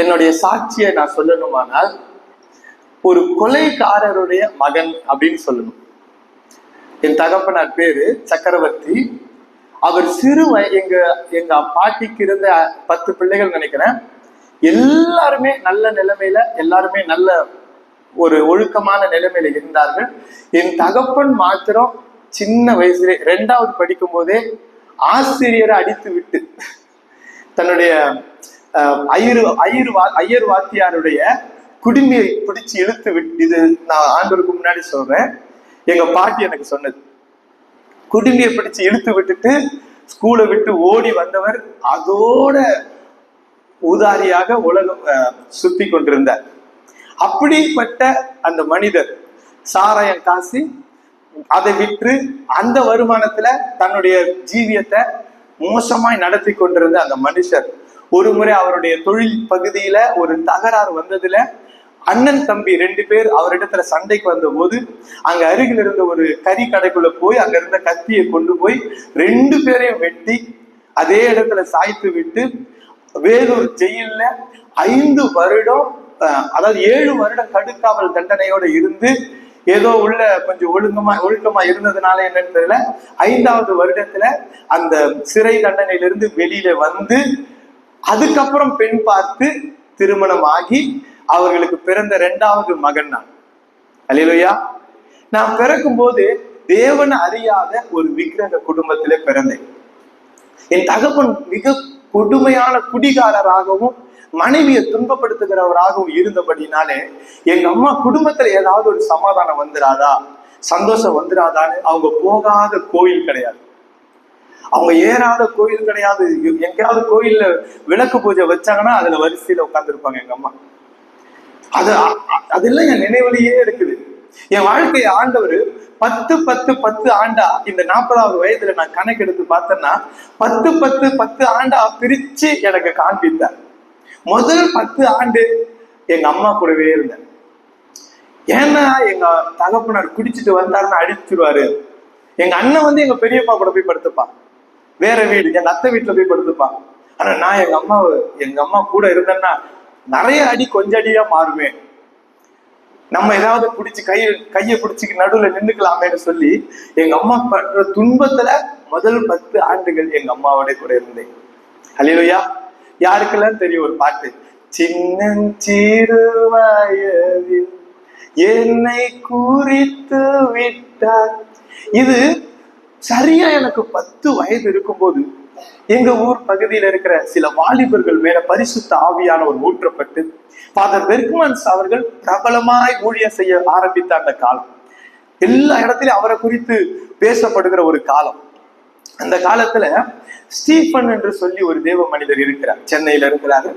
என்னுடைய சாட்சியை நான் சொல்லணுமானால் ஒரு கொலைக்காரருடைய மகன் அப்படின்னு சொல்லணும். என் தகப்பனார் பேரு சக்கரவர்த்தி. அவர் சிறு எங்க எங்க பாட்டிக்கு இருந்த பத்து பிள்ளைகள் நினைக்கிறேன். எல்லாருமே நல்ல நிலைமையில எல்லாருமே நல்ல ஒரு ஒழுக்கமான நிலைமையில இருந்தார்கள். என் தகப்பன் மாத்திரம் சின்ன வயசுல ரெண்டாவது படிக்கும் போதே ஆசிரியரை அடித்து விட்டு தன்னுடைய ஐயரு ஐயர் வா ஐயர் வாத்தியாருடைய குடிநீரை பிடிச்சு இழுத்து விட்டு இது நான் ஆண்டவருக்கு முன்னாடி சொல்றேன். எங்க பாட்டி எனக்கு சொன்னது. குடுமையை பிடிச்சு இழுத்து விட்டுட்டு ஸ்கூலை விட்டு ஓடி வந்தவர் அதோட ஊதாரியாக உலகம் சுத்தி கொண்டிருந்தார். அப்படிப்பட்ட அந்த மனிதர் சாராயம் காசி அதை விற்று அந்த வருமானத்துல தன்னுடைய ஜீவியத்தை மோசமாய் நடத்தி கொண்டிருந்த அந்த மனுஷர் ஒரு முறை அவருடைய தொழில் பகுதியில ஒரு தகராறு வந்ததுல அண்ணன் தம்பி ரெண்டு பேர் அவரிடத்துல சண்டைக்கு வந்த போது அங்க அருகில் இருந்த ஒரு கறி கடைக்குள்ள போய் அங்க இருந்த கத்தியை கொண்டு போய் ரெண்டு பேரையும் வெட்டி அதே இடத்துல சாய்த்து விட்டு வேலூர் ஜெயில்ல ஐந்து வருடம் அஹ், அதாவது ஏழு வருடம் கடுக்காவல் தண்டனையோட இருந்து ஏதோ உள்ள கொஞ்சம் ஒழுங்கமா ஒழுக்கமா இருந்ததுனால என்னன்னு தெரியல. ஐந்தாவது வருடத்துல அந்த சிறை தண்டனையிலிருந்து வெளியில வந்து அதுக்கப்புறம் பெண் பார்த்து திருமணம் ஆகி அவர்களுக்கு பிறந்த இரண்டாவது மகன் நான். அலிலுயா நான் பிறக்கும் போது தேவன் அறியாத ஒரு விக்கிரக குடும்பத்திலே பிறந்தேன். என் தகப்பன் மிக கொடுமையான குடிகாரராகவும் மனைவியை துன்பப்படுத்துகிறவராகவும் இருந்தபடினாலே எங்க அம்மா குடும்பத்துல ஏதாவது ஒரு சமாதானம் வந்துடாதா சந்தோஷம் வந்துடாதான்னு அவங்க போகாத கோயில் கிடையாது. அவங்க ஏறாத கோயில் கிடையாது. எங்கேயாவது கோயில்ல விளக்கு பூஜை வச்சாங்கன்னா அதுல வரிசையில உட்காந்துருப்பாங்க எங்க அம்மா. அது அதெல்லாம் என் நினைவுலயே இருக்குது. என் வாழ்க்கையை ஆண்டவர் பத்து பத்து பத்து ஆண்டா இந்த நாற்பதாவது வயதுல நான் கணக்கெடுத்து பார்த்தேன்னா பத்து பத்து பத்து ஆண்டா பிரிச்சு எனக்கு காண்பித்தார். முதல் பத்து ஆண்டு எங்க அம்மா கூடவே இருந்தேன். ஏன்னா எங்க தகப்பனார் குடிச்சிட்டு வந்தாருன்னு அடிச்சிருவாரு. எங்க அண்ணன் வந்து எங்க பெரியப்பா கூட போய் படுத்துப்பான். வேற வீடு. எங்க அத்தை வீட்டுல போய் படுத்துப்பாங்க. ஆனா நான் எங்க அம்மா எங்க அம்மா கூட இருந்தேன்னா நிறைய அடி கொஞ்ச அடியா மாறுமே. நம்ம ஏதாவது பிடிச்சி கையை கையை பிடிச்சி நடுவுல நின்றுக்கலாமேன்னு சொல்லி எங்க அம்மா படுற துன்பத்துல முதல் பத்து ஆண்டுகள் எங்க அம்மாவோட கூட இருந்தேன். ஹalleluya. யாருக்கெல்லாம் தெரியும் ஒரு பாட்டு? சின்னஞ்சிறு வயதில் என்னை குறித்து விட்டார். இது சரியா எனக்கு பத்து வயது இருக்கும்போது எங்க ஊர் பகுதியில் இருக்கிற சில வாலிபர்கள் மேல பரிசுத்த ஆவியான ஒரு ஊற்றப்பட்டு ஃபாதர் பெர்க்மன்ஸ் அவர்கள் பிரபலமாய் ஊழியம் செய்ய ஆரம்பித்த அந்த காலம். எல்லா இடத்துலயும் அவரை குறித்து பேசப்படுகிற ஒரு காலம். அந்த காலத்துல ஸ்டீஃபன் என்று சொல்லி ஒரு தேவ மனிதர் இருக்கிறார். சென்னையில இருக்கிறாரு.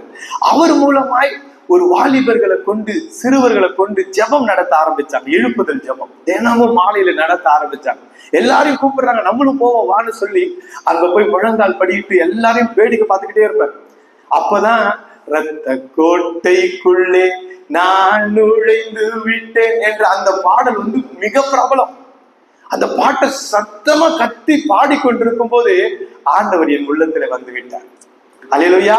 அவர் மூலமாய் ஒரு வாலிபர்களை கொண்டு சிறுவர்களை கொண்டு ஜெபம் நடத்த ஆரம்பிச்சாங்க. எழுப்புதல் ஜெபம். தினமும் மாலையில நடத்த ஆரம்பிச்சாங்க. எல்லாரையும் கூப்பிடுறாங்க. நம்மளும் போவோம் வான்னு சொல்லி அங்க போய் முழங்கால் படிக்கிட்டு எல்லாரையும் வேடிக்கை பார்த்துக்கிட்டே இருப்பேன் அப்பதான் ரத்த கோட்டைக்குள்ளே நான் நுழைந்து விட்டேன் என்ற அந்த பாடல் வந்து மிக பிரபலம். அந்த பாட்டை சத்தமா கத்தி பாடிக்கொண்டிருக்கும் போது ஆண்டவர் என் உள்ளத்துல வந்து விட்டார். அலையலுயா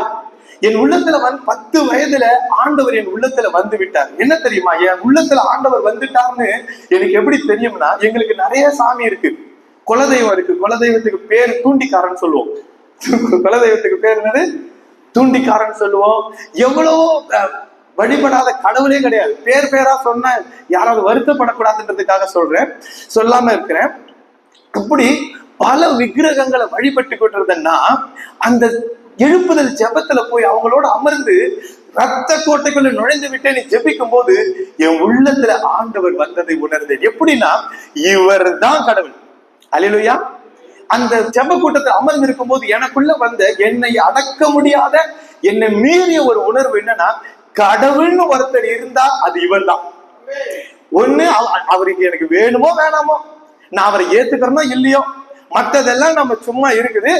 என் உள்ளத்துல வந்து பத்து வயதுல ஆண்டவர் என் உள்ளத்துல வந்து விட்டார். என்ன தெரியுமா? என் உள்ளத்துல ஆண்டவர் வந்துட்டார்னு எனக்கு எப்படி தெரியும்னா எங்களுக்கு நிறைய சாமி இருக்கு. குலதெய்வம் இருக்கு. குலதெய்வத்துக்கு பேர் தூண்டிக்காரன் சொல்லுவோம். குலதெய்வத்துக்கு பேர் என்னது? தூண்டிக்காரன் சொல்லுவோம். எவ்வளவோ அஹ், வழிபடாத கடவுளே கிடையாது. பேர் பேரா சொன்ன யாராவது வருத்தப்படக்கூடாதுன்றதுக்காக சொல்றேன். சொல்லாம இருக்கிறேன். இப்படி பல விக்கிரகங்களை வழிபட்டு கொண்டிருந்தேன்னா அந்த எழுப்புதல் ஜெபத்துல போய் அவங்களோட அமர்ந்து ரத்த கோட்டைக்குள்ள நுழைந்து விட்டு நீ ஜெபிக்கும் போது என் உள்ளத்துல ஆண்டவர் வந்ததை உணர்ந்தேன். எப்படின்னா இவர் தான் கடவுள். அல்லேலூயா. அந்த ஜெப கூட்டத்தில் அமர்ந்திருக்கும் போது எனக்குள்ள வந்த என்னை அடக்க முடியாத என்னை மீறிய ஒரு உணர்வு என்னன்னா கடவுள்னு ஒருத்தர் இருந்தா அது இவர் தான் ஒண்ணு அவருக்கு எனக்கு வேணுமோ வேணாமோ நான் அவரை ஏத்துக்கிறனோ இல்லையோ மற்றதெல்லாம் நம்ம சும்மா இருக்குது.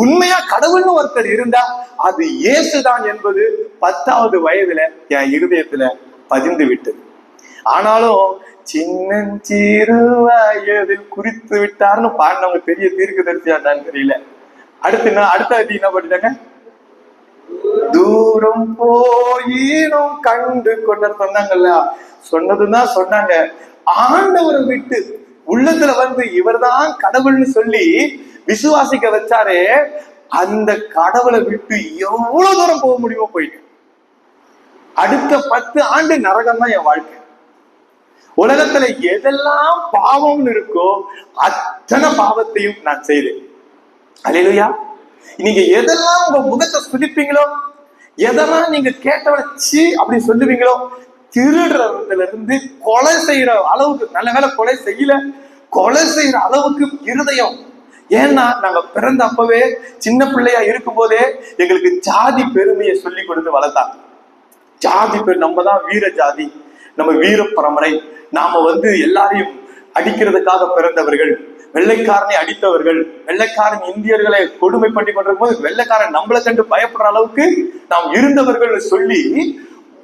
உண்மையா கடவுள்னு ஒருத்தர் இருந்தா அது இயேசுதான் என்பது பத்தாவது வயதுல என் இருதயத்துல பதிந்து விட்டது. ஆனாலும் சின்னஞ்சிறு வயதில் குறித்து விட்டார்னு பாடினவங்க பெரிய தீர்க்கதரிசியா தான் தெரியல. அடுத்து என்ன அடுத்த அதி என்ன பண்ணிட்டாங்க தூரம் போயினும் கண்டு கொண்டு சொன்னாங்கல்ல. சொன்னதுதான் சொன்னாங்க. ஆண்டவரை விட்டு உள்ளத்துல வந்து இவர்தான் கடவுள்னு சொல்லி விசுவாசிக்க வச்சாரு அந்த கடவுளை விட்டு எவ்வளவு தூரம் போக முடியுமோ போயிட்டு. அடுத்த பத்து ஆண்டு நரகம் தான் என் வாழ்க்கை. உலகத்துல எதெல்லாம் பாவம்னு இருக்கோ அத்தனை பாவத்தையும் நான் செய்தேன். அலையிலுயா நீங்க எதெல்லாம் உங்க முகத்தை சுதிப்பீங்களோ எதெல்லாம் நீங்க கேட்டவச்சு அப்படி சொல்லுவீங்களோ திருடுறதுல இருந்து கொலை செய்யற அளவுக்கு நல்ல வேலை கொலை செய்யல. கொலை செய்யற அளவுக்கு இருதயம். ஏன்னா நாங்க பிறந்த அப்பவே சின்ன பிள்ளையா இருக்கும் போதே எங்களுக்கு ஜாதி பெருமையை சொல்லி கொடுத்து வளர்த்தாங்க. ஜாதி பெரு நம்ம தான் வீர ஜாதி. நம்ம வீர பரம்பரை. நாம வந்து எல்லாரையும் அடிக்கிறதுக்காக பிறந்தவர்கள் வெள்ளைக்காரனை அடித்தவர்கள் வெள்ளைக்காரன் இந்தியர்களை கொடுமை பண்ணி கொண்டிருக்கும் போது வெள்ளைக்காரன் நம்மளை கண்டு பயப்படுற அளவுக்கு நாம் இருந்தவர்கள் சொல்லி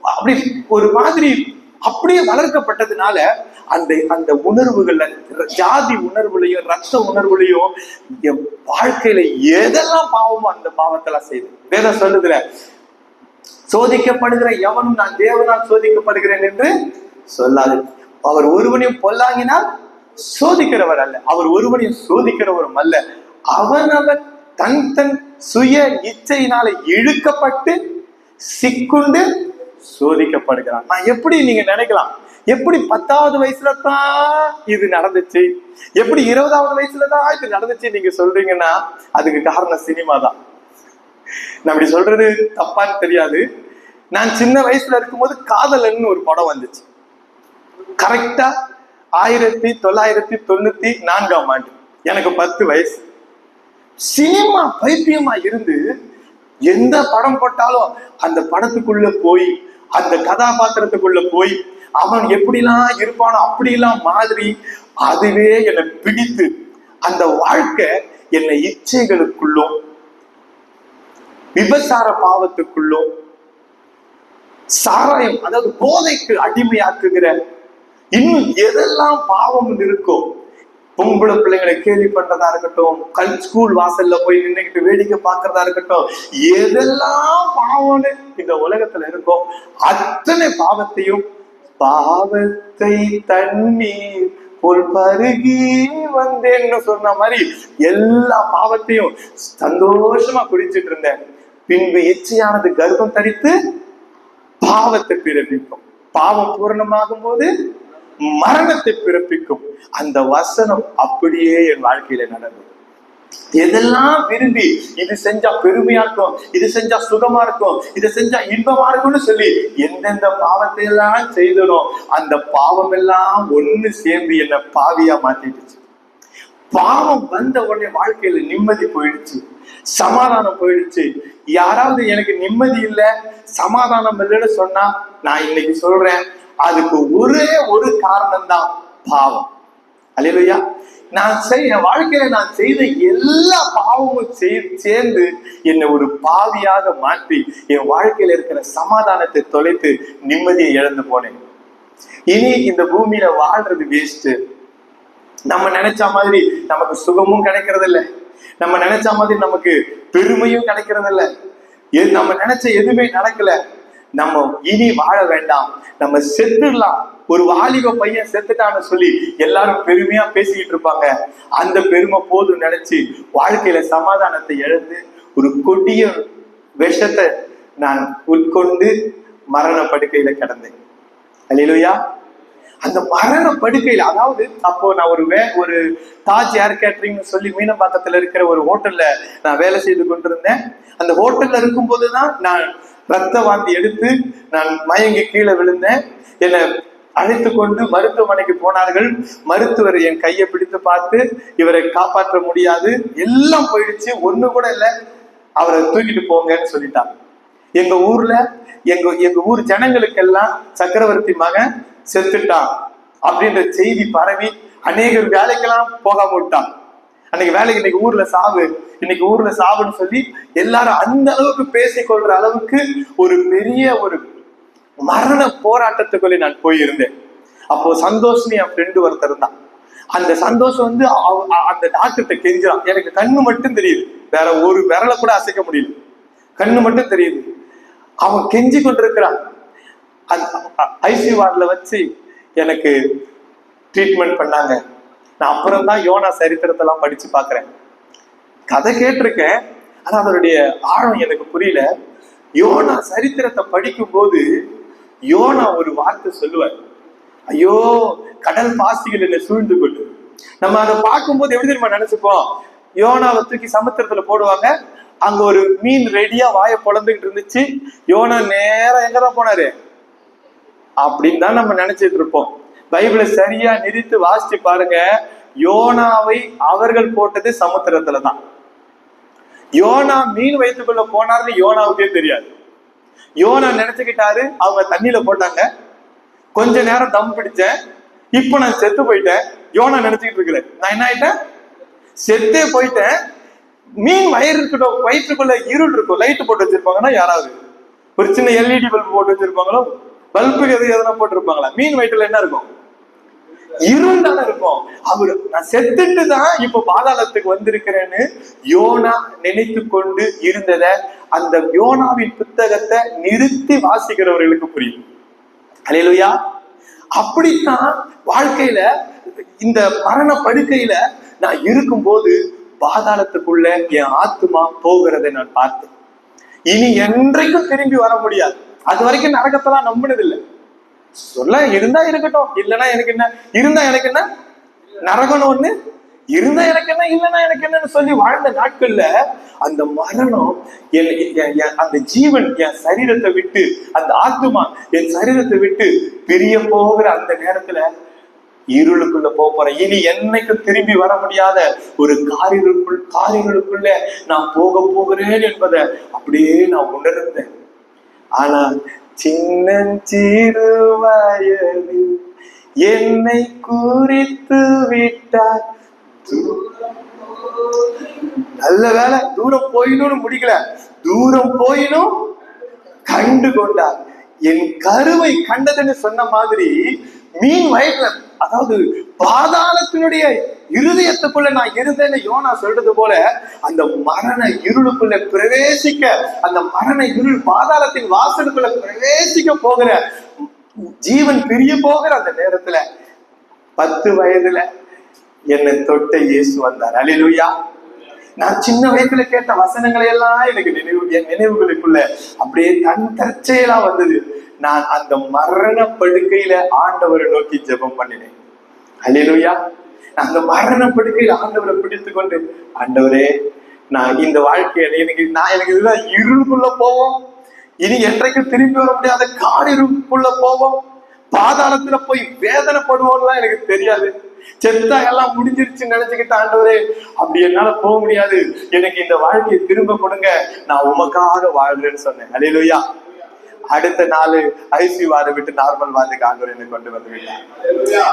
அப்படி ஒரு மாதிரி அப்படியே வளர்க்கப்பட்டதுனால அந்த அந்த உணர்வுகள்ல ஜாதி உணர்வுலையும் ரத்த உணர்வுலையும் என் வாழ்க்கையில எதெல்லாம் பாவமோ அந்த பாவத்தெல்லாம் செய்து வேதம் சொல்லுதுல சோதிக்கப்படுகிற எவனும் நான் தேவனால் சோதிக்கப்படுகிறேன் என்று சொல்லாது. அவர் ஒருவனையும் பொல்லாங்கினால் சோதிக்கிறவர் அல்ல. அவர் ஒருவனையும் சோதிக்கிறவரும் அல்ல. அவனவன் தன் தன் சுய இச்சையினால இழுக்கப்பட்டு சிக்குண்டு சோதிக்கப்படுகிறான். நான் எப்படி நீங்க நினைக்கலாம்? எப்படி பத்தாவது வயசுல தான் இது நடந்துச்சு? எப்படி இருபதாவது வயசுல தான் இது நடந்துச்சு நீங்க சொல்றீங்கன்னா அதுக்கு காரணம் சினிமா தான் நான் இப்படி சொல்றது தப்பான்னு தெரியாது. நான் சின்ன வயசுல இருக்கும்போது காதலன்னு ஒரு படம் வந்துச்சு. கரெக்டா ஆயிரத்தி தொள்ளாயிரத்தி தொண்ணூத்தி நான்காம் ஆண்டு. எனக்கு பத்து வயசு. சினிமா பைத்தியமா இருந்து எந்த படம் போட்டாலும் அந்த படத்துக்குள்ள போய் அந்த கதாபாத்திரத்துக்குள்ள போய் அவன் எப்படிலாம் இருப்பானோ அப்படிலாம் மாதிரி அதுவே என்னை பிடித்து அந்த வாழ்க்கை என்னை இச்சைகளுக்குள்ளும் விபசார பாவத்துக்குள்ளும் சாராயம் அதாவது போதைக்கு அடிமையாக்குகிற இன்னும் எதெல்லாம் பாவம் இருக்கோ பொம்பளை பிள்ளைங்களை கேலி பண்றதா இருக்கட்டும் கல் ஸ்கூல் வாசல்ல போய் நின்றுக்கிட்டு வேடிக்கை பார்க்கறதா இருக்கட்டும் எதெல்லாம் பாவம்னு இந்த உலகத்துல இருக்கோ அத்தனை பாவத்தையும் பாவத்தை தண்ணீர் போல் பருகி வந்தேன்னு சொன்ன மாதிரி எல்லா பாவத்தையும் சந்தோஷமா குடிச்சிட்டு இருந்தேன். பின்பு எச்சையானது கர்ப்பம் தரித்து பாவத்தை பிறப்பிக்கும் பாவம் பூரணமாகும் போது மரணத்தை பிறப்பிக்கும் அந்த வசனம் அப்படியே என் வாழ்க்கையில நடந்தது எதெல்லாம் விரும்பி இது செஞ்சா பெருமையா இருக்கும் இது செஞ்சா சுகமா இருக்கும் இது செஞ்சா இன்பமா இருக்கும்னு சொல்லி எந்தெந்த பாவத்தை எல்லாம் செய்தனோ அந்த பாவம் எல்லாம் ஒண்ணு சேர்ந்து என்ன பாவியா மாத்திடுச்சு பாவம் வந்த உடனே வாழ்க்கையில நிம்மதி போயிடுச்சு சமாதானம் போயிடுச்சு. யாராவது எனக்கு நிம்மதி இல்லை சமாதானம் இல்லைன்னு சொன்னா நான் இன்னைக்கு சொல்றேன் அதுக்கு ஒரே ஒரு காரணம் தான் பாவம். அலையிலையா நான் செய் என் வாழ்க்கையில நான் செய்த எல்லா பாவமும் சேர்ந்து என்னை ஒரு பாவியாக மாற்றி என் வாழ்க்கையில இருக்கிற சமாதானத்தை தொலைத்து நிம்மதியை இழந்து போனேன். இனி இந்த பூமியில வாழ்றது வேஸ்ட் நம்ம நினைச்ச மாதிரி நமக்கு சுகமும் கிடைக்கிறது இல்லை நம்ம நினைச்ச மாதிரி நமக்கு பெருமையும் கிடைக்கிறது இல்லை நம்ம நினைச்ச எதுவுமே நடக்கல. நம்ம இனி வாழ வேண்டாம். நம்ம செத்துடலாம். ஒரு வாலிப பையன் செத்துட்டான்னு சொல்லி எல்லாரும் பெருமையா பேசிக்கிட்டு இருப்பாங்க. அந்த பெருமை போதும் நினைச்சு வாழ்க்கையில சமாதானத்தை இழந்து ஒரு கொடிய விஷத்தை நான் உட்கொண்டு மரண படுக்கையில கிடந்தேன். அலிலுயா அந்த மரண படுக்கையில் அதாவது அப்போ நான் ஒரு வே ஒரு தாஜ் ஏர் கேட்டரிங்னு சொல்லி மீனம்பாக்கத்துல இருக்கிற ஒரு ஹோட்டல்ல நான் வேலை செய்து கொண்டிருந்தேன். அந்த ஹோட்டல்ல இருக்கும்போது தான் நான் ரத்த வாந்தி எடுத்து நான் மயங்கி கீழே விழுந்தேன். என்னை அழைத்து கொண்டு மருத்துவமனைக்கு போனார்கள். மருத்துவர் என் கையை பிடித்து பார்த்து இவரை காப்பாற்ற முடியாது. எல்லாம் போயிடுச்சு. ஒண்ணு கூட இல்லை. அவரை தூக்கிட்டு போங்கன்னு சொல்லிட்டாங்க எங்க ஊர்ல எங்க எங்க ஊர் ஜனங்களுக்கெல்லாம் சக்கரவர்த்தி மகன் செத்துட்டான். அப்படின்ற செய்தி பரவி அநேகர் வேலைக்கெல்லாம் போகாம விட்டான். அன்னைக்கு வேலைக்கு இன்னைக்கு ஊர்ல சாவு. இன்னைக்கு ஊர்ல சாவுன்னு சொல்லி எல்லாரும் அந்த அளவுக்கு பேசிக்கொள்ற அளவுக்கு ஒரு பெரிய ஒரு மரண போராட்டத்துக்குள்ளே நான் போயிருந்தேன். அப்போ சந்தோஷ்னு என் ஃப்ரெண்டு ஒருத்தர் இருந்தான். அந்த சந்தோஷம் வந்து அந்த டாக்டர்கிட்ட கெஞ்சிரான் எனக்கு கண்ணு மட்டும் தெரியுது. வேற ஒரு விரலை கூட அசைக்க முடியல. கண்ணு மட்டும் தெரியுது. அவன் கெஞ்சி கொண்டிருக்கிறான் ஐசி வார்டில் வச்சு எனக்கு ட்ரீட்மெண்ட் பண்ணாங்க. நான் அப்புறம் தான் யோனா சரித்திரத்தெல்லாம் படிச்சு பார்க்குறேன். கதை கேட்டிருக்கேன் ஆனால் அதனுடைய ஆழம் எனக்கு புரியல. யோனா சரித்திரத்தை படிக்கும்போது யோனா ஒரு வார்த்தை சொல்லுவார். ஐயோ கடல் பாசிகள் என்னை சூழ்ந்து கொண்டு நம்ம அதை பார்க்கும்போது எப்படி தெரியுமா நினைச்சுப்போம்? யோனாவை தூக்கி சமுத்திரத்துல போடுவாங்க. அங்க ஒரு மீன் ரெடியா வாயை பொழந்துகிட்டு இருந்துச்சு. யோனா நேரா எங்கதான் போனாரு? அப்படின்னு தான் நம்ம நினைச்சிட்டு இருப்போம். பைபிளை சரியா நிறுத்து வாசிச்சு பாருங்க. யோனாவை அவர்கள் போட்டது சமுத்திரத்துல தான். யோனா மீன் வயிற்றுக்குள்ள போனாருன்னு யோனாவுக்கே தெரியாது. யோனா நினைச்சுக்கிட்டாரு அவங்க தண்ணியில போட்டாங்க. கொஞ்ச நேரம் தம் பிடிச்சேன். இப்ப நான் செத்து போயிட்டேன். யோனா நினைச்சுக்கிட்டு இருக்கிறேன் நான் என்ன ஆயிட்டேன்? செத்தே போயிட்டேன். மீன் வயிறு இருக்கட்டும் வயிற்றுக்குள்ள இருள் இருக்கும் லைட் போட்டு வச்சிருப்பாங்கன்னா யாராவது? ஒரு சின்ன எல்இடி பல்ப் போட்டு வச்சிருப்பாங்களோ? பல்புக்கு எது எதனா போட்டிருப்பாங்களா? மீன் வயிற்றுல என்ன இருக்கும்? இருள் இருக்கும். அவரு நான் செத்துட்டு தான் இப்ப பாதாளத்துக்கு வந்திருக்கிறேன்னு யோனா நினைத்து கொண்டு இருந்தத அந்த யோனாவின் புத்தகத்தை நிறுத்தி வாசிக்கிறவர்களுக்கு புரியும். அலையலுயா அப்படித்தான் வாழ்க்கையில இந்த மரண படுக்கையில நான் இருக்கும்போது பாதாளத்துக்குள்ள என் ஆத்துமா போகிறதை நான் பார்த்தேன். இனி என்றைக்கும் திரும்பி வர முடியாது. அது வரைக்கும் நரகத்தெல்லாம் நம்பினது இல்லை. சொல்ல இருந்தா இருக்கட்டும். இல்லைன்னா எனக்கு என்ன? இருந்தா எனக்கு என்ன? நரகம்னு ஒண்ணு? இருந்தா எனக்கு என்ன? இல்லைன்னா எனக்கு என்னன்னு சொல்லி வாழ்ந்த நாட்கள்ல அந்த மரணம் என் என்- என் அந்த ஜீவன் என் சரீரத்தை விட்டு அந்த ஆத்மா என் சரீரத்தை விட்டு பிரிய போகிற அந்த நேரத்துல இருளுக்குள்ள போப் போறேன். இனி என்னைக்கும் திரும்பி வர முடியாத ஒரு காரியங்களுக்குள் காரியங்களுக்குள்ள நான் போக போகிறேன் என்பதை அப்படியே நான் உணர்ந்தேன். ஆனா சின்னஞ்சிறு வயது என்னை குறித்து விட்டார். நல்ல வேலை தூரம் போயினும்னு முடிக்கல. தூரம் போயினும் கண்டு கொண்டார். என் கருவை கண்டதுன்னு சொன்ன மாதிரி மீன் வயிற்றுல அதாவது பாதாளத்தினுடைய இருதயத்துக்குள்ள நான் இருந்தேன்னு யோனா சொல்றது போல அந்த மரண இருளுக்குள்ள பிரவேசிக்க அந்த மரண இருள் பாதாளத்தின் வாசலுக்குள்ள பிரவேசிக்க போகிற ஜீவன் பிரிய போகிற அந்த நேரத்துல பத்து வயதுல என்னை தொட்ட இயேசு வந்தார். அலிலுயா நான் சின்ன வயசுல கேட்ட வசனங்களை எல்லாம் எனக்கு நினைவு என் நினைவுகளுக்குள்ள அப்படியே தன் தற்செயலா வந்தது. நான் அந்த மரண படுக்கையில ஆண்டவரை நோக்கி ஜெபம் பண்ணினேன். அல்லேலூயா அந்த மரண படுக்கையில ஆண்டவரை பிடித்து கொண்டு ஆண்டவரே நான் இந்த வாழ்க்கையில எனக்கு நான் எனக்கு இதுதான் இருளுக்குள்ள போவோம். இனி என்றைக்கும் திரும்பி வர முடியாத காடிருக்குள்ள போவோம். பாதாளத்துல போய் வேதனைப்படுவோம்லாம் எனக்கு தெரியாது. செத்தா எல்லாம் முடிஞ்சிருச்சுன்னு நினைச்சுக்கிட்ட ஆண்டவரே அப்படி என்னால போக முடியாது. எனக்கு இந்த வாழ்க்கையை திரும்ப கொடுங்க. நான் உமக்காக வாழ்றேன்னு சொன்னேன். அலையிலுயா அடுத்த நாள் ஐசியூ வார்டை விட்டு நார்மல் வார்டுக்கு ஆண்டவர் என்னை கொண்டு வந்து விட்டார்.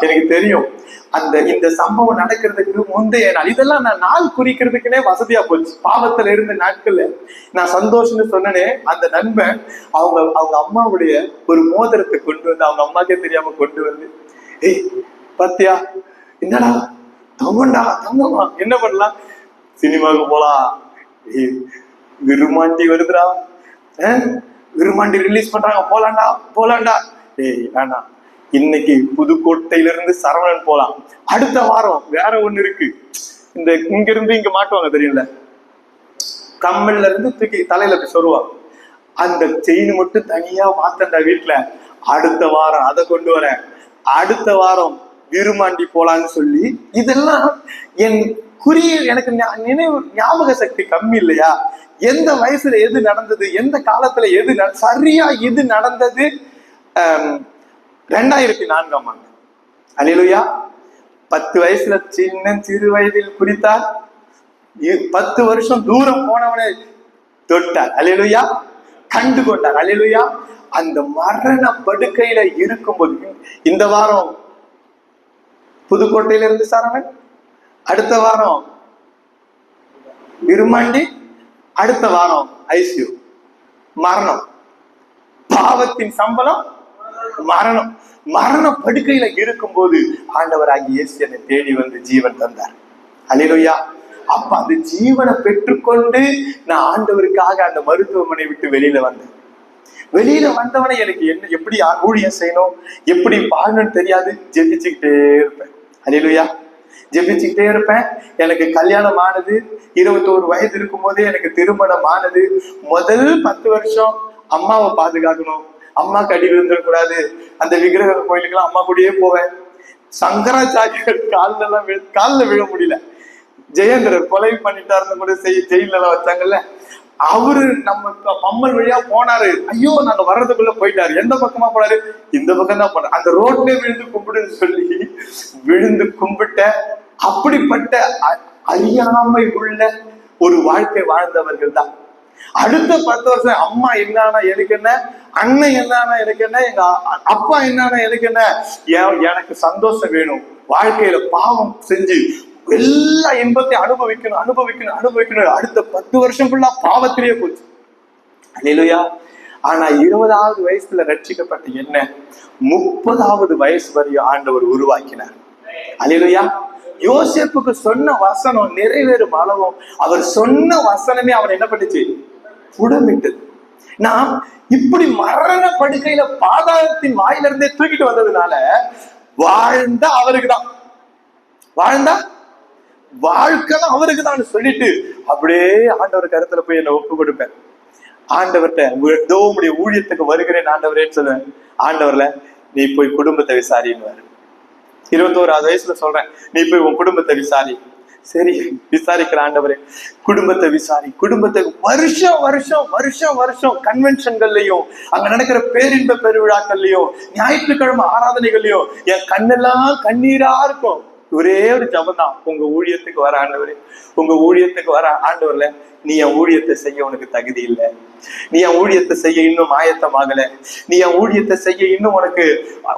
எனக்கு தெரியும் அந்த இந்த சம்பவம் நடக்கிறதுக்கு முந்தைய நாள் இதெல்லாம் நான் நாள் குறிக்கிறதுக்குனே வசதியா போச்சு. பாவத்துல இருந்த நாட்கள்ல நான் சந்தோஷம்னு சொன்னனே அந்த நண்பன் அவங்க அவங்க அம்மாவுடைய ஒரு மோதிரத்தை கொண்டு வந்து அவங்க அம்மாக்கே தெரியாம கொண்டு வந்து ஏய் பாத்தியா? என்னடா? தங்கம்டா தங்கம்மா? என்ன பண்ணலாம்? சினிமாவுக்கு போலாம். ஏய் விருமாண்டி வருதுடா. அஹ், விருமாண்டி ரிலீஸ் பண்றாங்க. போலாண்டா போலாண்டா. ஏய் வேண்டாம் இன்னைக்கு புதுக்கோட்டையில இருந்து சரவணன் போலாம். அடுத்த வாரம் வேற ஒண்ணு இருக்கு. இந்த இங்க இருந்து இங்க மாட்டுவாங்க தெரியல கம்மல்ல இருந்து தூக்கி தலையில அப்படி சொருவாங்க. அந்த செயின் மட்டும் தனியா மாத்தண்டா வீட்டுல அடுத்த வாரம் அதை கொண்டு வரேன். அடுத்த வாரம் விருமாண்டி போலான்னு சொல்லி இதெல்லாம் என் குறிய எனக்கு நினைவு ஞாபக சக்தி கம்மி இல்லையா? எந்த வயசுல எது நடந்தது? எந்த காலத்துல எது நட- சரியா எது நடந்தது? ரெண்டாயிரத்தி நான்காம் ஆண்டு. அலிலுயா பத்து வயசுல சின்ன சிறு வயதில் குறித்தார் இ- பத்து வருஷம் தூரம் போனவனை தொட்டார். அலிலுயா கண்டு கொண்டார். அலிலுயா அந்த மரண படுக்கையில இருக்கும்போது இந்த வாரம் புதுக்கோட்டையில இருந்து சரவணன் அடுத்த வாரம். விருமாண்டி அடுத்த வாரம் ஐசியூ. மரணம். பாவத்தின் சம்பளம் மரணம். மரண படுக்கையில இருக்கும்போது ஆண்டவர் இயேசு என்னை தேடி வந்து ஜீவன் தந்தார். அலிலுயா அப்ப அந்த ஜீவனை பெற்றுக்கொண்டு நான் ஆண்டவருக்காக அந்த மருத்துவமனை விட்டு வெளியில வந்தேன். வெளியில வந்தவனை எனக்கு என்ன எப்படி ஊழியம் செய்யணும் எப்படி வாழணும்னு தெரியாது ஜெபிச்சுக்கிட்டே இருப்பேன். அலிலுயா ஜெபிச்சுக்கிட்டே இருப்பேன் எனக்கு கல்யாணம் ஆனது இருபத்தோரு வயது இருக்கும் போதே எனக்கு திருமணம் ஆனது முதல் பத்து வருஷம் அம்மாவை பாதுகாக்கணும். அம்மா அடி விழுந்துடக்கூடாது. அந்த விக்கிரக கோயிலுக்கெல்லாம் அம்மா கூடயே போவேன். சங்கராச்சாரியர் காலில் எல்லாம் காலில் விழ முடியல. ஜெயேந்திரர் கொலை பண்ணிட்டாருன்னு கூட செய் ஜெயிலெல்லாம் வச்சாங்கல்ல. அவரு நம்ம பம்மல் வழியா போனாரு. ஐயோ நாங்க வர்றதுக்குள்ள போயிட்டாரு. எந்த பக்கமா போனாரு? இந்த பக்கம் தான் போனாரு. அந்த ரோட்ல விழுந்து கும்பிடுன்னு சொல்லி விழுந்து கும்பிட்ட அப்படிப்பட்ட அறியாமை உள்ள ஒரு வாழ்க்கை வாழ்ந்தவர்கள் தான். அடுத்த பத்து வருஷம் அம்மா என்னானா எனக்கு என்ன? அண்ணன் என்னானா எனக்கு என்ன? எங்க அப்பா என்னானா எனக்கு என்ன? எனக்கு சந்தோஷம் வேணும். வாழ்க்கையில பாவம் செஞ்சு எல்லா இன்பத்தையும் அனுபவிக்கணும் அனுபவிக்கணும் அனுபவிக்கணும். அடுத்த பத்து வருஷம் ஃபுல்லா பாவத்திலேயே போச்சு. அல்லேலூயா ஆனா இருபதாவது வயசுல ரட்சிக்கப்பட்ட என்ன? முப்பதாவது வயசு வரையும் ஆண்டவர் உருவாக்கினார். அல்லேலூயா யோசிப்புக்கு சொன்ன வசனம் நிறைவேறும் அளவும் அவர் சொன்ன வசனமே அவர் என்ன பண்ணுச்சு? புடமிட்டது. நாம் இப்படி மரண படுக்கையில பாதாளத்தின் வாயிலிருந்தே தூக்கிட்டு வந்ததுனால வாழ்ந்த அவருக்கு தான் வாழ்ந்தா வாழ்க்கைலாம் அவருக்கு தான் சொல்லிட்டு அப்படியே ஆண்டவர் கருத்துல போய் என்னை ஒப்பு கொடுப்பேன். ஆண்டவர்கிட்ட ஏதோ உடைய ஊழியத்துக்கு வருகிறேன் ஆண்டவரேன்னு சொல்லுவேன். ஆண்டவர்ல நீ போய் குடும்பத்தை விசாரின்னு இருபத்தோராது வயசுல சொல்றேன் நீ போய் உன் குடும்பத்தை விசாரி. சரி விசாரிக்கிற ஆண்டவரே குடும்பத்தை விசாரி. குடும்பத்தை வருஷம் வருஷம் வருஷம் வருஷம் கன்வென்ஷன்கள்லயும் அங்க நடக்கிற பேரின்ப பெருவிழாக்கள்லயும் ஞாயிற்றுக்கிழமை ஆராதனைகள்லயும் என் கண்ணெல்லாம் கண்ணீரா இருக்கும். ஒரே ஒரு ஜபம் தான் உங்க ஊழியத்துக்கு வர ஆண்டவர் உங்க ஊழியத்துக்கு வர ஆண்டவர்ல நீ என் ஊழியத்தை செய்ய உனக்கு தகுதி இல்லை. நீ என் ஊழியத்தை செய்ய இன்னும் ஆயத்தமாகல நீ என் ஊழியத்தை செய்ய இன்னும் உனக்கு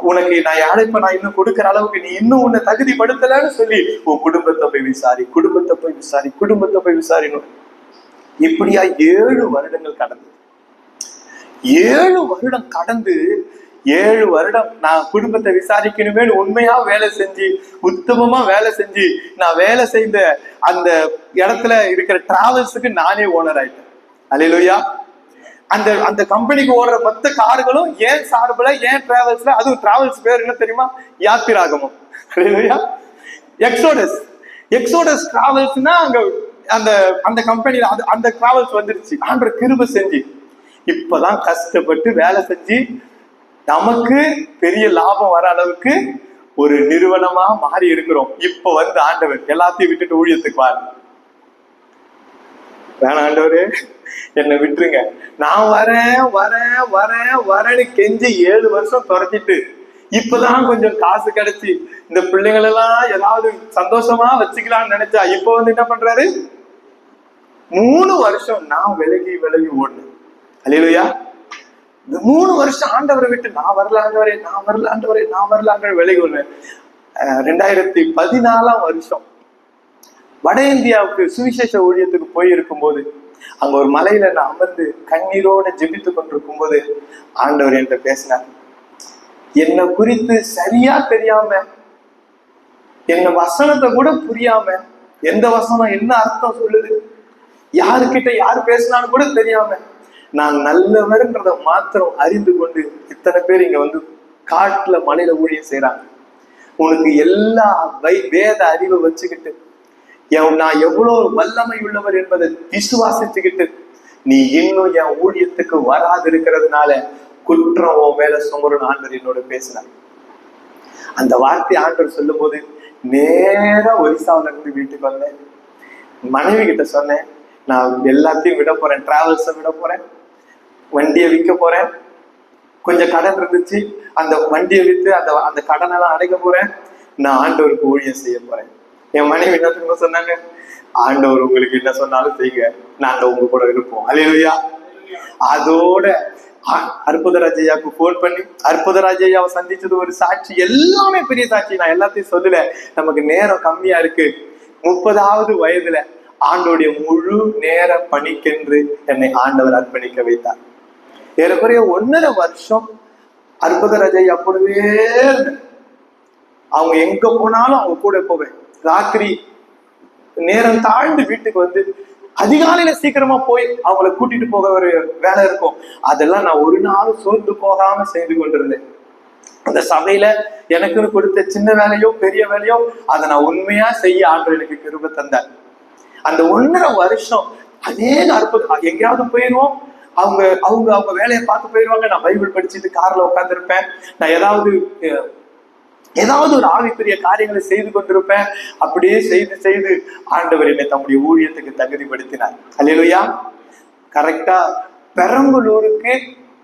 உனக்கு நான் அழைப்ப நான் இன்னும் கொடுக்கற அளவுக்கு நீ இன்னும் உன்னை தகுதிப்படுத்தலன்னு சொல்லி உன் குடும்பத்தை போய் விசாரி குடும்பத்தை போய் விசாரி குடும்பத்தை போய் விசாரிணும் இப்படியா ஏழு வருடங்கள் கடந்து ஏழு வருடம் கடந்து ஏழு வருடம் நான் குடும்பத்தை விசாரிக்கணுமே உண்மையா வேலை செஞ்சு உத்தமமா வேலை செஞ்சு நான் வேலை செய்த அந்த இடத்துல இருக்கிற டிராவல்ஸுக்கு நானே ஓனர் ஆயிட்டேன். அலையிலுயா அந்த அந்த கம்பெனிக்கு ஓடுற மொத்த கார்களும் ஏன் சார்பில் ஏன் டிராவல்ஸ்ல அதுவும் டிராவல்ஸ் பேர் என்ன தெரியுமா? யாத்திராகமும். அலையிலுயா எக்ஸோடஸ் எக்ஸோடஸ் டிராவல்ஸ்னா அங்க அந்த அந்த கம்பெனியில அந்த அந்த டிராவல்ஸ் வந்துருச்சு. ஆண்டு கிருப செஞ்சு. இப்பதான் கஷ்டப்பட்டு வேலை செஞ்சு நமக்கு பெரிய லாபம் வர அளவுக்கு ஒரு நிறுவனமா மாறி இருக்கிறோம். இப்ப வந்து ஆண்டவர் எல்லாத்தையும் விட்டுட்டு ஊழியத்துக்கு வாரு. வேணாம் ஆண்டவரே என்னை விட்டுருங்க. நான் வரேன் வரேன் வரேன் வரேன்னு கெஞ்சி ஏழு வருஷம் துறச்சிட்டு இப்பதான் கொஞ்சம் காசு கிடைச்சி இந்த பிள்ளைகள் எல்லாம் ஏதாவது சந்தோஷமா வச்சுக்கலாம்னு நினைச்சா இப்ப வந்து என்ன பண்றாரு? மூணு வருஷம் நான் விலகி விலகி ஓடுனேன். அல்லையா மூணு வருஷம் ஆண்டவரை விட்டு நான் வரலாண்டவரே நான் வரலாண்டவரே நான் வரல விலகி ரெண்டாயிரத்தி பதினாலாம் வருஷம் வட இந்தியாவுக்கு சுவிசேஷ ஊழியத்துக்கு போயிருக்கும் போது அங்க ஒரு மலையில நான் அமர்ந்து கண்ணீரோட ஜெபித்து கொண்டிருக்கும் போது ஆண்டவர் என்கிட்ட பேசினார். என்னை குறித்து சரியா தெரியாம என்ன வசனத்தை கூட புரியாம எந்த வசனம் என்ன அர்த்தம் சொல்லுது யாருக்கிட்ட யார் பேசினான்னு கூட தெரியாம நான் நல்லவர்ன்றத மாத்திரம் அறிந்து கொண்டு இத்தனை பேர் இங்க வந்து காட்டுல மலையில ஊழியம் செய்யறாங்க உனக்கு எல்லா வை வேத அறிவை வச்சுக்கிட்டு என் நான் எவ்வளவு வல்லமை உள்ளவர் என்பதை விசுவாசிச்சுக்கிட்டு நீ இன்னும் என் ஊழியத்துக்கு வராது இருக்கிறதுனால குற்றம் உன் மேல சுமருன்னு ஆண்டர் என்னோட பேசினார் அந்த வார்த்தை ஆண்டர் சொல்லும் போது நேரா ஒரிசாவில இருந்து வீட்டுக்கு வந்தேன். மனைவி கிட்ட சொன்னேன் நான் எல்லாத்தையும் விட போறேன் டிராவல்ஸை விட போறேன். வண்டியை விற்க போறேன். கொஞ்சம் கடன் இருந்துச்சு. அந்த வண்டியை விற்று அந்த அந்த கடனை எல்லாம் அடைக்க போறேன். நான் ஆண்டவருக்கு ஊழியம் செய்ய போறேன். என் மனைவி என்ன திரும்ப சொன்னாங்க? ஆண்டவர் உங்களுக்கு என்ன சொன்னாலும் செய்யுங்க. நாங்க உங்க கூட இருப்போம். அலையா அதோட அ- அற்புதராஜையாவுக்கு போன் பண்ணி அற்புதராஜையாவை சந்திச்சது ஒரு சாட்சி. எல்லாமே பெரிய சாட்சி. நான் எல்லாத்தையும் சொல்லல. நமக்கு நேரம் கம்மியா இருக்கு. முப்பதாவது வயதுல ஆண்டோடைய முழு நேர பணிக்கென்று என்னை ஆண்டவர் அர்ப்பணிக்க வைத்தார். ஏறக்குறைய ஒன்னரை வருஷம் அற்புதராஜை அப்படியே அவங்க எங்க போனாலும் அவங்க கூட போவேன். ராத்திரி நேரம் தாழ்ந்து வீட்டுக்கு வந்து அதிகாலையில சீக்கிரமா போய் அவங்கள கூட்டிட்டு போக ஒரு வேலை இருக்கும். அதெல்லாம் நான் ஒரு நாளும் சோர்ந்து போகாம செய்து கொண்டிருந்தேன். அந்த சபையில எனக்குன்னு கொடுத்த சின்ன வேலையோ பெரிய வேலையோ அதை நான் உண்மையா செய்ய ஆண்டு எனக்கு கிருப தந்தார். அந்த ஒன்றரை வருஷம் அநேக அற்புதம் எங்கேயாவது போயிடுவோம் அவங்க அவங்க அவங்க வேலையை பார்த்து போயிடுவாங்க நான் பைபிள் படிச்சுட்டு கார்ல உட்காந்துருப்பேன் நான் ஏதாவது ஏதாவது ஒரு ஆவிக்குரிய காரியங்களை செய்து கொண்டிருப்பேன். அப்படியே செய்து செய்து ஆண்டவர் என்னை தம்முடைய ஊழியத்துக்கு தகுதிப்படுத்தினார். அல்லையா கரெக்டா பெரம்பலூருக்கு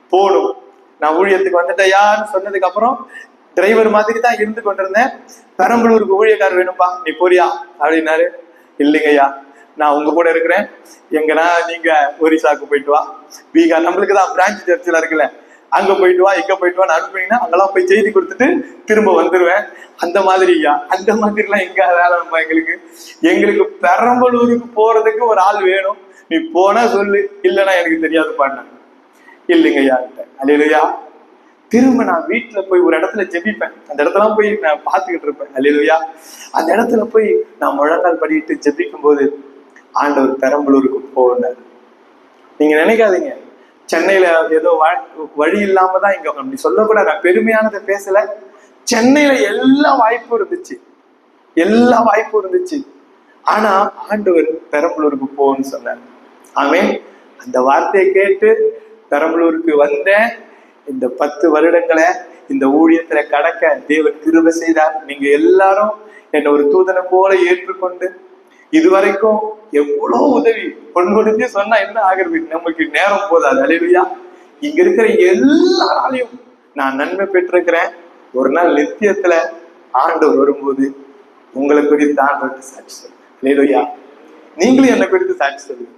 போகணும். நான் ஊழியத்துக்கு வந்துட்டேயான்னு சொன்னதுக்கு அப்புறம் டிரைவர் மாதிரி தான் இருந்து கொண்டிருந்தேன். பெரம்பலூருக்கு ஊழியக்கார் வேணும்பா நீ போறியா? அப்படின்னாரு. இல்லைங்கய்யா. நான் உங்க கூட இருக்கிறேன். எங்கன்னா நீங்க ஒரிசாக்கு போயிட்டு வா. பீகார் நம்மளுக்கு தான் பிரான்ச் சர்ச்சில் இருக்குல்ல. அங்க போயிட்டு வா இங்க போயிட்டு வா. அனுப்புனீங்கன்னா அங்கெல்லாம் போய் செய்தி கொடுத்துட்டு திரும்ப வந்துருவேன். அந்த மாதிரி ஐயா அந்த மாதிரிலாம் எங்க வேலைப்பா எங்களுக்கு? எங்களுக்கு பெரம்பலூருக்கு போறதுக்கு ஒரு ஆள் வேணும். நீ போனா சொல்லு. இல்லைன்னா எனக்கு தெரியாது பாடினாங்க இல்லைங்க ஐயா அலையிலையா திரும்ப நான் வீட்டுல போய் ஒரு இடத்துல ஜெபிப்பேன். அந்த இடத்துல போய் நான் பார்த்துக்கிட்டு இருப்பேன். அலையிலையா அந்த இடத்துல போய் நான் முழங்கால் படிக்கிட்டு ஜெபிக்கும் போது ஆண்டவர் பெரம்பலூருக்கு போனார் நீங்க நினைக்காதீங்க. சென்னையில ஏதோ வழி இல்லாம தான் இங்க அப்படி சொல்லக்கூடாது. நான் பெருமையானதை பேசல. சென்னையில எல்லா வாய்ப்பும் இருந்துச்சு. எல்லா வாய்ப்பும் இருந்துச்சு. ஆனா ஆண்டவர் பெரம்பலூருக்கு போன்னு சொன்னார். ஆமே அந்த வார்த்தையை கேட்டு பெரம்பலூருக்கு வந்தேன். இந்த பத்து வருடங்களை இந்த ஊழியத்துல கடக்க தேவன் கிருபை செய்தார். நீங்க எல்லாரும் என்னை ஒரு தூதனை போல ஏற்றுக்கொண்டு இதுவரைக்கும் எவ்வளவு உதவி பொன்முடிஞ்சு சொன்னா என்ன ஆகுறது? நமக்கு நேரம் போதாது. அலையா இங்க இருக்கிற எல்லாராலையும் நான் நன்மை பெற்றிருக்கிறேன். ஒரு நாள் நித்தியத்துல ஆண்டவர் வரும்போது உங்களை குறித்து ஆண்டவர்கிட்ட சாட்சி சொல்லுங்க. அலையா நீங்களும் என்னை குறித்து சாட்சி சொல்லுங்க.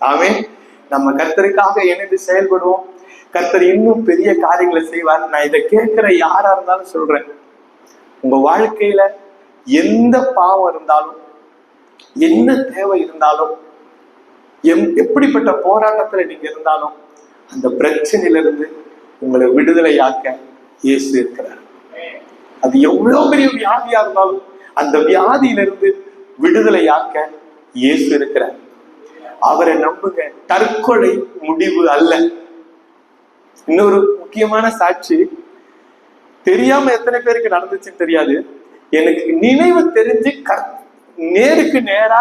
ஆமே நம்ம கர்த்தருக்காக இணைந்து செயல்படுவோம். கர்த்தர் இன்னும் பெரிய காரியங்களை செய்வார். நான் இதை கேட்கிற யாரா இருந்தாலும் சொல்றேன். உங்க வாழ்க்கையில எந்த பாவம் இருந்தாலும் என்ன தேவை இருந்தாலும் எம் எப்படிப்பட்ட போராட்டத்தில் நீங்க இருந்தாலும் அந்த பிரச்சனையிலிருந்து உங்களை விடுதலையாக்க இயேசு இருக்கிறார். அது எவ்வளவு பெரிய வியாதியா இருந்தாலும் அந்த வியாதியிலிருந்து விடுதலையாக்க இயேசு இருக்கிறார். அவரை நம்புங்க. தற்கொலை முடிவு அல்ல. இன்னொரு முக்கியமான சாட்சி தெரியாம எத்தனை பேருக்கு நடந்துச்சுன்னு தெரியாது. எனக்கு நினைவு தெரிஞ்சு க- நேருக்கு நேரா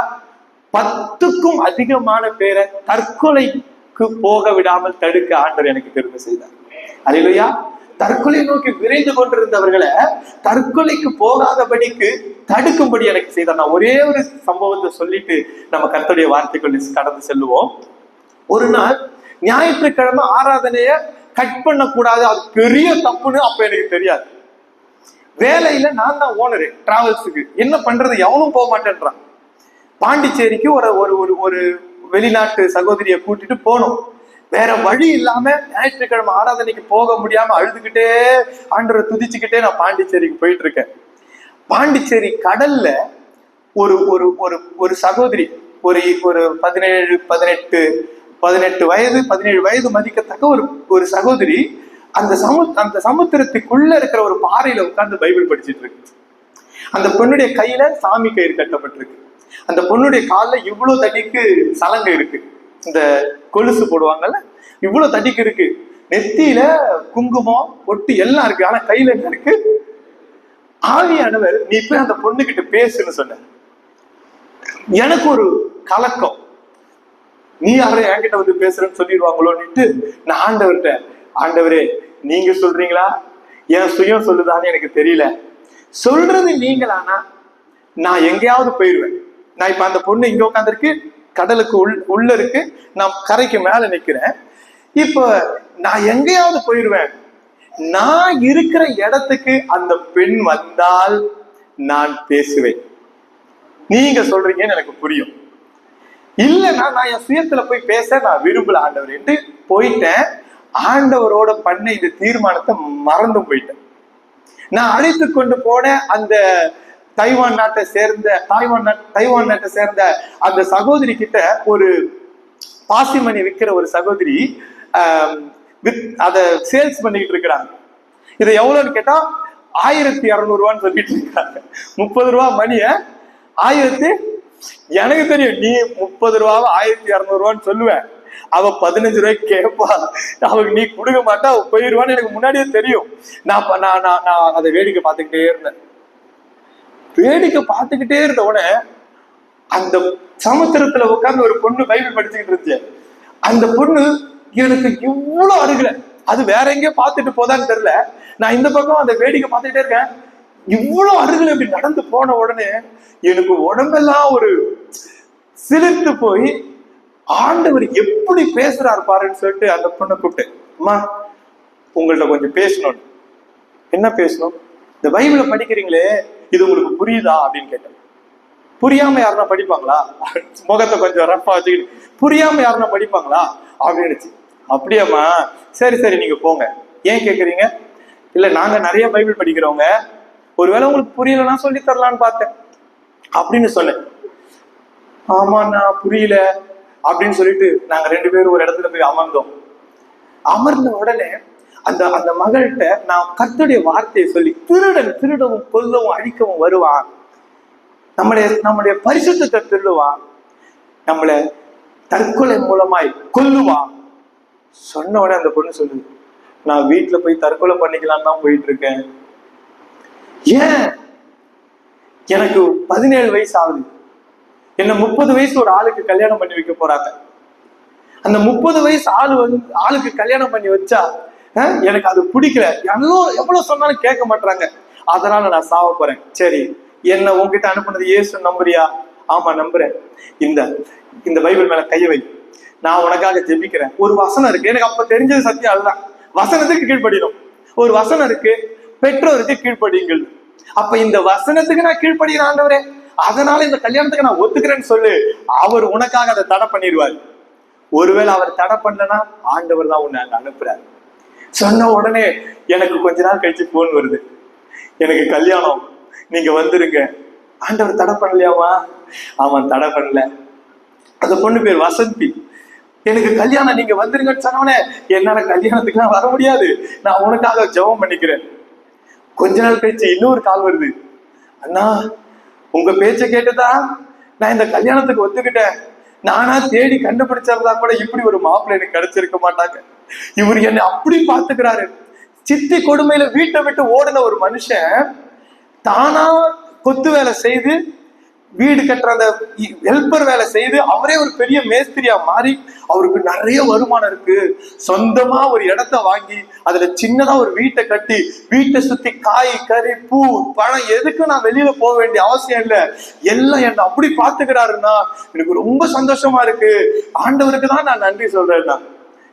பத்துக்கும் அதிகமான பேரை தற்கொலைக்கு போக விடாமல் தடுக்க ஆண்டவர் எனக்கு திரும்ப செய்தார். அல்லையா தற்கொலை நோக்கி விரைந்து கொண்டிருந்தவர்களை தற்கொலைக்கு போகாதபடிக்கு தடுக்கும்படி எனக்கு செய்தார். நான் ஒரே ஒரு சம்பவத்தை சொல்லிட்டு நம்ம கருத்துடைய வார்த்தைக்குள்ள கடந்து செல்லுவோம். ஒரு நாள் ஞாயிற்றுக்கிழமை ஆராதனைய கட் பண்ணக்கூடாது. அது பெரிய தப்புன்னு அப்ப எனக்கு தெரியாது. வேலையில நான் தான் ஓனரு டிராவல்ஸுக்கு என்ன பண்றது? எவனும் போக மாட்டேன்றான். பாண்டிச்சேரிக்கு ஒரு ஒரு ஒரு ஒரு வெளிநாட்டு சகோதரியை கூட்டிட்டு போனோம். வேற வழி இல்லாம ஞாயிற்றுக்கிழமை ஆராதனைக்கு போக முடியாம அழுதுகிட்டே ஆண்டரை துதிச்சுக்கிட்டே நான் பாண்டிச்சேரிக்கு போயிட்டு இருக்கேன் பாண்டிச்சேரி கடல்ல ஒரு ஒரு ஒரு ஒரு சகோதரி ஒரு ஒரு பதினேழு பதினெட்டு பதினெட்டு வயது பதினேழு வயது மதிக்கத்தக்க ஒரு ஒரு சகோதரி அந்த சமு அந்த சமுத்திரத்துக்குள்ள இருக்கிற ஒரு பாறையில உட்கார்ந்து பைபிள் படிச்சுட்டு இருக்கு. அந்த பொண்ணுடைய கையில சாமி கயிறு கட்டப்பட்டிருக்கு. அந்த பொண்ணுடைய காலில் இவ்வளவு தடிக்கு சலங்கை இருக்கு. இந்த கொலுசு போடுவாங்கல்ல இவ்வளவு தடிக்கு இருக்கு. நெத்தியில குங்குமம் பொட்டு எல்லாம் இருக்கு. ஆனா கையில என்ன இருக்கு? ஆவியானவர் நீ போய் அந்த பொண்ணுகிட்ட பேசுன்னு சொன்ன. எனக்கு ஒரு கலக்கம். நீ யாரும் என்கிட்ட வந்து பேசுறேன்னு சொல்லிடுவாங்களோன்னுட்டு நான் ஆண்டவர்கிட்ட ஆண்டவரே நீங்க சொல்றீங்களா? என் சுயம் சொல்லுதான்னு எனக்கு தெரியல. சொல்றது நீங்களானா நான் எங்கேயாவது போயிடுவேன் நான் இப்ப அந்த பொண்ணு இங்க உட்காந்துருக்கு கடலுக்கு உள் உள்ள இருக்கு நான் கரைக்கு மேல நிக்கிறேன். இப்ப நான் எங்கேயாவது போயிடுவேன் நான் இருக்கிற இடத்துக்கு அந்த பெண் வந்தால் நான் பேசுவேன். நீங்க சொல்றீங்கன்னு எனக்கு புரியும். இல்லைன்னா நான் என் சுயத்துல போய் பேச நான் விரும்பல ஆண்டவர். என்று போயிட்டேன். ஆண்டவரோட பண்ண இந்த தீர்மானத்தை மறந்து போயிட்டேன். நான் அழைத்து கொண்டு போன அந்த தைவான் நாட்டை சேர்ந்த தாய்வான் நாட் தைவான் நாட்டை சேர்ந்த அந்த சகோதரி கிட்ட ஒரு பாசிமணி விற்கிற ஒரு சகோதரி அதை சேல்ஸ் பண்ணிக்கிட்டு இருக்கிறாங்க. இதை எவ்வளோன்னு கேட்டா ஆயிரத்தி இரநூறுவான்னு சொல்லிட்டு இருக்காங்க. முப்பது ரூபா மணிய ஆயிரத்தி எனக்கு தெரியும் நீ முப்பது ரூபாவை ஆயிரத்தி இரநூறுவான்னு சொல்லுவேன் அவ பதினஞ்சு ரூபாய்க்கு கேட்பா அவளுக்கு நீ கொடுக்க மாட்டா அவ போயிருவான்னு எனக்கு முன்னாடியே தெரியும். நான் ப- நான் நான் நான் அதை வேடிக்கை பார்த்துக்கிட்டே இருந்தேன். வேடிக்கை பார்த்துக்கிட்டே இருந்த உடனே அந்த சமுத்திரத்துல உட்காந்து ஒரு பொண்ணு பைபிள் படிச்சுக்கிட்டு இருந்துச்சு. அந்த பொண்ணு எனக்கு இவ்வளவு அருகில. அது வேற எங்கேயோ பார்த்துட்டு போதான்னு தெரியல. நான் இந்த பக்கம் அந்த வேடிக்கை பார்த்துக்கிட்டே இருக்கேன். இவ்வளவு அருகில் இப்படி நடந்து போன உடனே எனக்கு உடம்பெல்லாம் ஒரு சிலிர்த்து போய் ஆண்டவர் எப்படி பேசுறாரு பாருன்னு சொல்லிட்டு அந்த பொண்ணை கூப்பிட்டேன் அம்மா உங்கள்ட்ட கொஞ்சம் பேசணும் என்ன பேசணும்? இந்த பைபிளை படிக்கிறீங்களே இது உங்களுக்கு புரியுதா? அப்படின்னு கேட்டேன். புரியாம யாருன்னா படிப்பாங்களா? முகத்தை கொஞ்சம் ரஃபா வச்சுக்கிட்டு புரியாம யாருன்னா படிப்பாங்களா? அப்படின்னுச்சு. அப்படியாம்மா சரி சரி நீங்க போங்க. ஏன் கேக்குறீங்க? இல்ல நாங்க நிறைய பைபிள் படிக்கிறவங்க. ஒருவேளை உங்களுக்கு புரியலன்னா சொல்லி தரலான்னு பார்த்தேன். அப்படின்னு சொன்னேன். ஆமா நான் புரியல. அப்படின்னு சொல்லிட்டு நாங்க ரெண்டு பேரும் ஒரு இடத்துல போய் அமர்ந்தோம். அமர்ந்த உடனே அந்த அந்த மகள்கிட்ட நான் கத்துடைய வார்த்தையை சொல்லி திருடன் திருடவும் கொல்லவும் அழிக்கவும் வருவான். நம்முடைய நம்முடைய பரிசுத்தத்தை திருடுவான். நம்மளை தற்கொலை மூலமாய் கொல்லுவான். சொன்ன உடனே அந்த பொண்ணு சொல்லுது நான் வீட்டுல போய் தற்கொலை பண்ணிக்கலாம்னு தான் போயிட்டு இருக்கேன் ஏன்? எனக்கு பதினேழு வயசு ஆகுது. என்ன முப்பது வயசு ஒரு ஆளுக்கு கல்யாணம் பண்ணி வைக்க போறாங்க. அந்த முப்பது வயசு ஆளு வந்து ஆளுக்கு கல்யாணம் பண்ணி வச்சா அஹ், எனக்கு அது பிடிக்கல. எவ்வளோ எவ்வளவு சொன்னாலும் கேட்க மாட்டாங்க அதனால நான் சாவ போறேன். சரி என்ன உன்கிட்ட அனுப்புனது இயேசு நம்புறியா? ஆமா நம்புறேன். இந்த இந்த பைபிள் மேல கைய வை. நான் உனக்காக ஜெபிக்கிறேன். ஒரு வசனம் இருக்கு. எனக்கு அப்ப தெரிஞ்சது சத்தியம் அதுதான். வசனத்துக்கு கீழ்ப்படியணும். ஒரு வசனம் இருக்கு. பெற்றோருக்கு கீழ்ப்படியுங்கள். அப்ப இந்த வசனத்துக்கு நான் கீழ்படுகிறேன் ஆண்டவரே. அதனால இந்த கல்யாணத்துக்கு நான் ஒத்துக்கிறேன்னு சொல்லு. அவர் உனக்காக அதை தடை பண்ணிடுவார். ஒருவேளை அவர் தடை பண்ணலன்னா ஆண்டவர் தான் உன்னை அங்க அனுப்புறாரு. சொன்ன உடனே எனக்கு கொஞ்ச நாள் கழிச்சு போன் வருது. எனக்கு கல்யாணம். நீங்க வந்துருங்க. ஆண்டவர் தடை பண்ணலையாமா அவன் தடை பண்ணல. அந்த பொண்ணு பேர் வசந்தி. எனக்கு கல்யாணம் நீங்க வந்துருங்கன்னு சொன்னவனே என்னால கல்யாணத்துக்குலாம் வர முடியாது. நான் உனக்காக ஜெபம் பண்ணிக்கிறேன். கொஞ்ச நாள் கழிச்சு இன்னொரு கால் வருது. அண்ணா உங்க பேச்ச கேட்டுதான் நான் இந்த கல்யாணத்துக்கு ஒத்துக்கிட்டேன். நானா தேடி கண்டுபிடிச்சிருந்தா கூட இப்படி ஒரு மாப்பிள்ளை எனக்கு கிடைச்சிருக்க மாட்டாங்க. இவர் என்னை அப்படி பாத்துக்கிறாரு சித்தி கொடுமையில வீட்டை விட்டு ஓடின ஒரு மனுஷன் தானா கொத்து வேலை செய்து வீடு கட்டுற அந்த ஹெல்ப்பர் வேலை செய்து அவரே ஒரு பெரிய மேஸ்திரியா மாறி அவருக்கு நிறைய வருமானம் இருக்கு. சொந்தமா ஒரு இடத்த வாங்கி அதுல சின்னதா ஒரு வீட்டை கட்டி வீட்டை சுத்தி காய் கறி பூ பழம் எதுக்கும் நான் வெளியில போக வேண்டிய அவசியம் இல்லை. எல்லாம் என்ன அப்படி பாத்துக்கிறாருன்னா எனக்கு ரொம்ப சந்தோஷமா இருக்கு. ஆண்டவருக்கு தான் நான் நன்றி சொல்றேன்னா.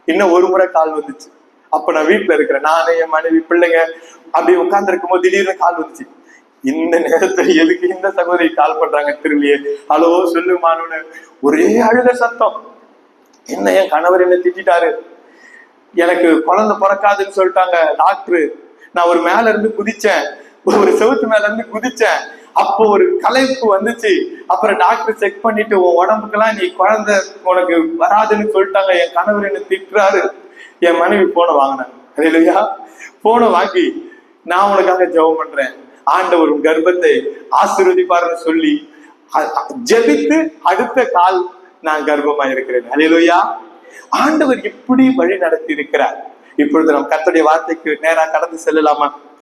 இன்னும் ஒரு முறை கால் வந்துச்சு. அப்ப நான் வீட்டுல இருக்கிறேன். நானே என் மனைவி பிள்ளைங்க அப்படி உட்கார்ந்து இருக்கும்போது திடீர்னு கால் வந்துச்சு. இந்த நேரத்துல எதுக்கு இந்த சகோதரி கால் பண்றாங்க திரும்பியே ஹலோ சொல்லுமானு ஒரே அழுக சத்தம். என்ன என் கணவர் என்ன திட்டாரு எனக்கு குழந்தை பிறக்காதுன்னு சொல்லிட்டாங்க டாக்டர். நான் ஒரு மேல இருந்து குதிச்சேன். ஒரு செவுத்து மேல இருந்து குதிச்சேன். அப்போ ஒரு கலைப்பு வந்துச்சு. அப்புறம் டாக்டர் செக் பண்ணிட்டு உன் உடம்புக்கெல்லாம் நீ குழந்தை உனக்கு வராதுன்னு சொல்லிட்டாங்க. என் கணவர் என்ன திட்டுறாரு? என் மனைவி போனை வாங்கினேன் இல்லையா போனை வாங்கி நான் உனக்காக ஜெபம் பண்றேன். ஆண்டவர் உன் கர்ப்பத்தை ஆசீர்வதிப்பாருன்னு சொல்லி ஜெபித்து அடுத்த கால் நான் கர்ப்பமா இருக்கிறேன் அலையிலோயா ஆண்டவர் இப்படி வழி நடத்தி இருக்கிறார் இப்பொழுது நம் கத்தோடைய வார்த்தைக்கு நேரா கடந்து செல்லலாமா?